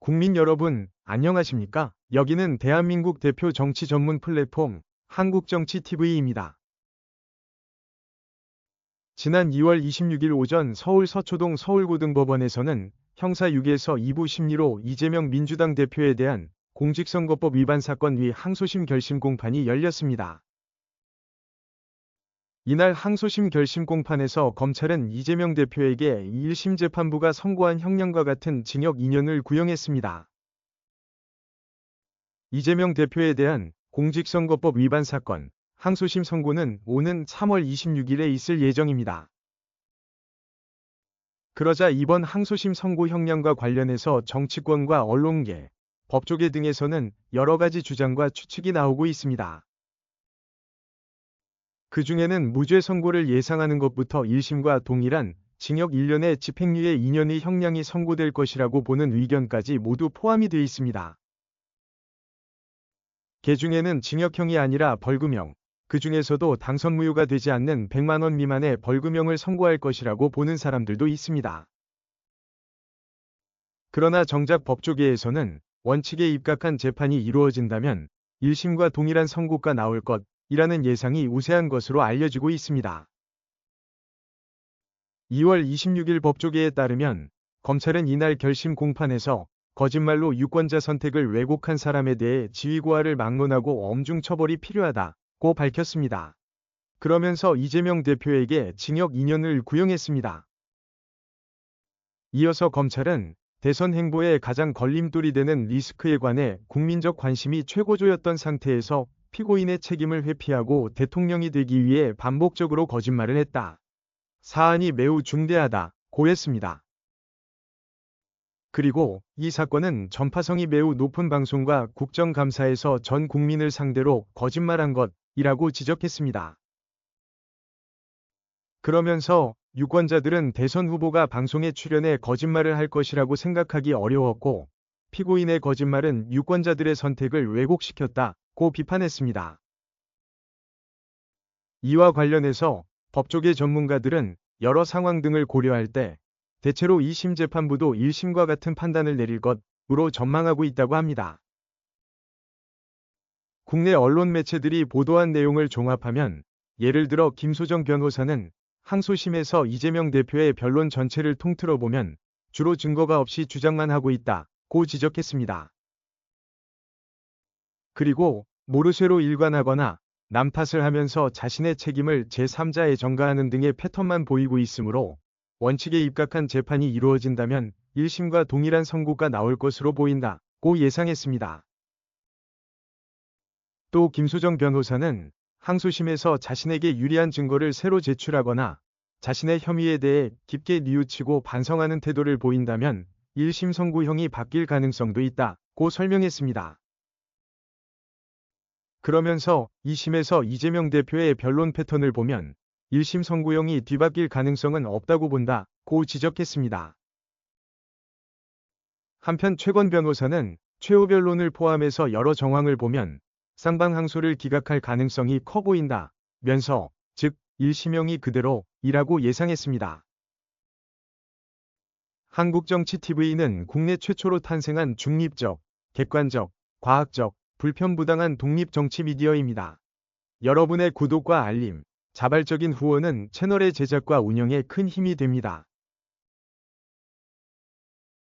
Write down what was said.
국민 여러분, 안녕하십니까? 여기는 대한민국 대표 정치 전문 플랫폼 한국정치TV입니다. 지난 2월 26일 오전 서울 서초동 서울고등법원에서는 형사 6에서 2부 심리로 이재명 민주당 대표에 대한 공직선거법 위반 사건 위 항소심 결심 공판이 열렸습니다. 이날 항소심 결심 공판에서 검찰은 이재명 대표에게 1심 재판부가 선고한 형량과 같은 징역 2년을 구형했습니다. 이재명 대표에 대한 공직선거법 위반 사건 항소심 선고는 오는 3월 26일에 있을 예정입니다. 그러자 이번 항소심 선고 형량과 관련해서 정치권과 언론계, 법조계 등에서는 여러 가지 주장과 추측이 나오고 있습니다. 그 중에는 무죄 선고를 예상하는 것부터 1심과 동일한 징역 1년의 집행유예 2년의 형량이 선고될 것이라고 보는 의견까지 모두 포함이 되어 있습니다. 개 중에는 징역형이 아니라 벌금형, 그 중에서도 당선 무효가 되지 않는 100만원 미만의 벌금형을 선고할 것이라고 보는 사람들도 있습니다. 그러나 정작 법조계에서는 원칙에 입각한 재판이 이루어진다면 1심과 동일한 선고가 나올 것, 이라는 예상이 우세한 것으로 알려지고 있습니다. 2월 26일 법조계에 따르면 검찰은 이날 결심 공판에서 거짓말로 유권자 선택을 왜곡한 사람에 대해 지위고하를 막론하고 엄중 처벌이 필요하다고 밝혔습니다. 그러면서 이재명 대표에게 징역 2년을 구형했습니다. 이어서 검찰은 대선 행보에 가장 걸림돌이 되는 리스크에 관해 국민적 관심이 최고조였던 상태에서 피고인의 책임을 회피하고 대통령이 되기 위해 반복적으로 거짓말을 했다. 사안이 매우 중대하다. 고했습니다. 그리고 이 사건은 전파성이 매우 높은 방송과 국정감사에서 전 국민을 상대로 거짓말한 것이라고 지적했습니다. 그러면서 유권자들은 대선 후보가 방송에 출연해 거짓말을 할 것이라고 생각하기 어려웠고 피고인의 거짓말은 유권자들의 선택을 왜곡시켰다. 고 비판했습니다. 이와 관련해서 법조계 전문가들은 여러 상황 등을 고려할 때 대체로 2심 재판부도 1심과 같은 판단을 내릴 것으로 전망하고 있다고 합니다. 국내 언론 매체들이 보도한 내용을 종합하면 예를 들어 김소정 변호사는 항소심에서 이재명 대표의 변론 전체를 통틀어 보면 주로 증거가 없이 주장만 하고 있다 고 지적했습니다. 그리고 모르쇠로 일관하거나 남 탓을 하면서 자신의 책임을 제3자에 전가하는 등의 패턴만 보이고 있으므로 원칙에 입각한 재판이 이루어진다면 1심과 동일한 선고가 나올 것으로 보인다고 예상했습니다. 또 김소정 변호사는 항소심에서 자신에게 유리한 증거를 새로 제출하거나 자신의 혐의에 대해 깊게 뉘우치고 반성하는 태도를 보인다면 1심 선고형이 바뀔 가능성도 있다고 설명했습니다. 그러면서 2심에서 이재명 대표의 변론 패턴을 보면 1심 선고형이 뒤바뀔 가능성은 없다고 본다 고 지적했습니다. 한편 최건 변호사는 최후 변론을 포함해서 여러 정황을 보면 쌍방 항소를 기각할 가능성이 커 보인다 면서 즉 1심형이 그대로 이라고 예상했습니다. 한국정치TV는 국내 최초로 탄생한 중립적, 객관적, 과학적, 불편부당한 독립정치 미디어입니다. 여러분의 구독과 알림, 자발적인 후원은 채널의 제작과 운영에 큰 힘이 됩니다.